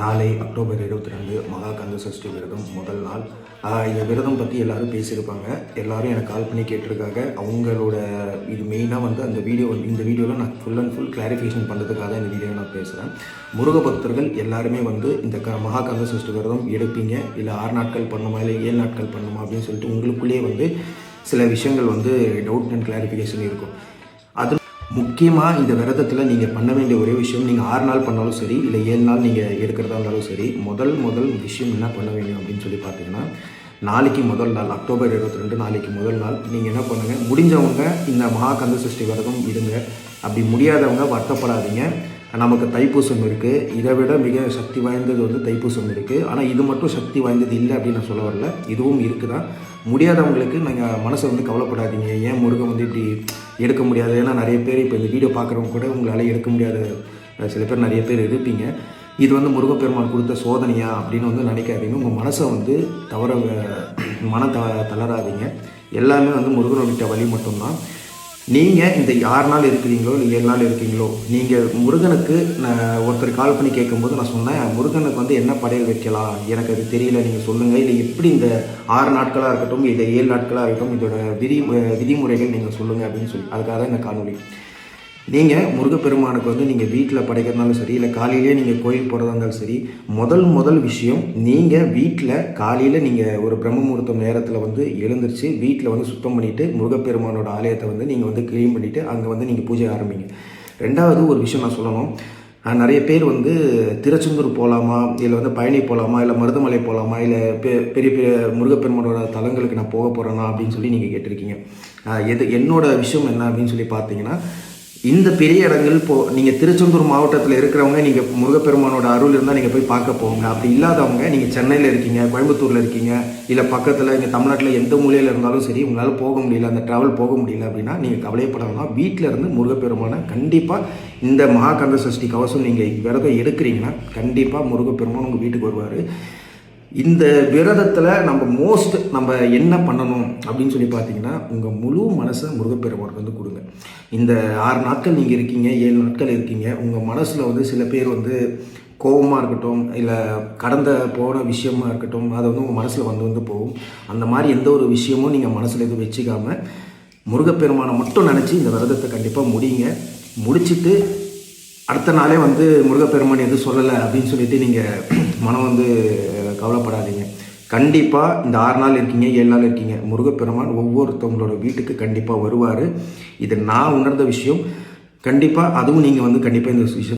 நாளை அக்டோபர் இருபத்தி ரெண்டு மகா கந்த சஷ்டி விரதம் முதல் நாள். இந்த விரதம் பற்றி எல்லாரும் பேசியிருப்பாங்க. எல்லாரும் எனக்கு கால் பண்ணி கேட்டிருக்காங்க. அவங்களோட இது மெயினாக வந்து அந்த வீடியோ இந்த வீடியோவில் நான் ஃபுல் அண்ட் ஃபுல் கிளாரிஃபிகேஷன் பண்ணுறதுக்காக தான் இந்த வீடியோ நான் பேசுகிறேன் முருக பக்தர்கள் எல்லாருமே வந்து இந்த க மகா கந்த சஷ்டி விரதம் எடுப்பீங்க. இல்லை ஆறு நாட்கள் பண்ணுமா இல்லை ஏழு நாட்கள் பண்ணுமா அப்படின்னு சொல்லிட்டு உங்களுக்குள்ளேயே வந்து சில விஷயங்கள் வந்து டவுட் அண்ட் கிளாரிஃபிகேஷன் இருக்கும். முக்கியமாக இந்த விரதத்தில் நீங்கள் பண்ண வேண்டிய ஒரே விஷயம் நீங்கள் ஆறு நாள் பண்ணாலும் சரி இல்லை ஏழு நாள் நீங்கள் எடுக்கிறதா இருந்தாலும் சரி முதல் முதல் விஷயம் என்ன பண்ண வேண்டும் அப்படின்னு சொல்லி பார்த்தீங்கன்னா நாளைக்கு முதல் நாள் அக்டோபர் இருபத்தி ரெண்டு நாளைக்கு முதல் நாள் நீங்கள் என்ன பண்ணுங்கள் முடிஞ்சவங்க இந்த மகா கந்த சஷ்டி விரதம் இருங்க. அப்படி முடியாதவங்க வருத்தப்படாதீங்க. நமக்கு தைப்பூசம் இருக்குது இதை விட மிக சக்தி வாய்ந்தது வந்து தைப்பூசம் இருக்குது ஆனால் இது மட்டும் சக்தி வாய்ந்தது இல்லை அப்படின்னு நான் சொல்ல வரல. இதுவும் இருக்குதா முடியாதவங்களுக்கு நீங்கள் மனசை வந்து கவலைப்படாதீங்க. ஏன் முருகன் வந்து இப்படி எடுக்க முடியாது? ஏன்னா நிறைய பேர் இப்போ இந்த வீடியோ பார்க்குறவங்க கூட உங்களால் எடுக்க முடியாத சில பேர் நிறைய பேர் இருப்பீங்க. இது வந்து முருகப்பெருமான் கொடுத்த சோதனையா அப்படின்னு வந்து நினைக்காதீங்க. உங்கள் மனசை வந்து தவற மன த தளராதீங்க. எல்லாமே வந்து முருகனை விட்ட வழி மட்டும்தான். நீங்கள் இந்த யார் நாள் இருக்கிறீங்களோ இல்லை ஏழு நாள் இருக்கீங்களோ நீங்கள் முருகனுக்கு நான் ஒருத்தர் கால் பண்ணி கேட்கும்போது நான் சொன்னேன் முருகனுக்கு வந்து என்ன படையல் வைக்கலாம்? எனக்கு அது தெரியல நீங்கள் சொல்லுங்கள் இல்லை எப்படி இந்த ஆறு நாட்களாக இருக்கட்டும் இல்லை ஏழு நாட்களாக இருக்கட்டும் இதோட விதி விதிமுறைகள் நீங்கள் சொல்லுங்கள் அப்படின்னு சொல்லி அதுக்காக தான் இந்த காணொலி நீங்கள் முருகப்பெருமானுக்கு வந்து நீங்கள் வீட்டில் படைக்கிறதுனாலும் சரி இல்லை காலையிலேயே நீங்கள் கோயில் போகிறதா இருந்தாலும் சரி முதல் முதல் விஷயம் நீங்கள் வீட்டில் காலையில் நீங்கள் ஒரு பிரம்ம முகூர்த்தம் நேரத்தில் வந்து எழுந்திரிச்சு வீட்டில் வந்து சுத்தம் பண்ணிவிட்டு முருகப்பெருமானோட ஆலயத்தை வந்து நீங்கள் வந்து க்ளீன் பண்ணிவிட்டு அங்கே வந்து நீங்கள் பூஜை ஆரம்பிங்க. ரெண்டாவது ஒரு விஷயம் நான் சொல்லணும். நிறைய பேர் வந்து திருச்செந்தூர் போகலாமா இல்லை வந்து பழனி போகலாமா இல்லை மருதமலை போகலாமா இல்லை பெ பெரிய பெரிய முருகப்பெருமானோட தலங்களுக்கு நான் போக போகிறேன்னா அப்படின்னு சொல்லி நீங்கள் கேட்டிருக்கீங்க. எது என்னோட விஷயம் என்ன அப்படின்னு சொல்லி பார்த்தீங்கன்னா இந்த பெரிய இடங்கள் இப்போ நீங்கள் திருச்செந்தூர் மாவட்டத்தில் இருக்கிறவங்க நீங்கள் முருகப்பெருமானோட அருள் இருந்தால் நீங்கள் போய் பார்க்க போங்க. அப்படி இல்லாதவங்க நீங்கள் சென்னையில் இருக்கீங்க கோயம்புத்தூரில் இருக்கீங்க இல்லை பக்கத்தில் இங்கே தமிழ்நாட்டில் எந்த மூலையில் இருந்தாலும் சரி உங்களால் போக முடியல அந்த ட்ராவல் போக முடியல அப்படின்னா நீங்கள் கவலைப்படலாம் வீட்டில் இருந்து முருகப்பெருமானை கண்டிப்பாக இந்த மகாகந்த சஷ்டி கவசம் நீங்கள் விரதம் எடுக்கிறீங்கன்னா கண்டிப்பாக முருகப்பெருமான் உங்கள் வீட்டுக்கு வருவார். இந்த விரதத்தில் நம்ம மோஸ்ட் நம்ம என்ன பண்ணணும் அப்படின்னு சொல்லி பார்த்தீங்கன்னா உங்கள் முழு மனசை முருகப்பெருமானுக்கு வந்து கொடுங்க. இந்த ஆறு நாட்கள் நீங்கள் இருக்கீங்க ஏழு நாட்கள் இருக்கீங்க உங்கள் மனசில் வந்து சில பேர் வந்து கோபமாக இருக்கட்டும் இல்லை கடந்த போன விஷயமா இருக்கட்டும் அது வந்து உங்கள் மனசில் வந்து வந்து போகும். அந்த மாதிரி எந்த ஒரு விஷயமும் நீங்கள் மனசில் எதுவும் வச்சுக்காமல் முருகப்பெருமானை மட்டும் நினச்சி இந்த விரதத்தை கண்டிப்பாக முடியுங்க முடிச்சுட்டு அடுத்த நாளே வந்து முருகப்பெருமான் எதுவும் சொல்லலை அப்படின்னு சொல்லிட்டு நீங்கள் மனம் வந்து கவலைப்படாதீங்க. கண்டிப்பாக இந்த ஆறு நாள் இருக்கீங்க ஏழு நாள் இருக்கீங்க முருகப்பெருமான் ஒவ்வொருத்தவங்களோட வீட்டுக்கு கண்டிப்பாக வருவார். இது நான் உணர்ந்த விஷயம். கண்டிப்பாக அதுவும் நீங்கள் வந்து கண்டிப்பாக இந்த விஷயம்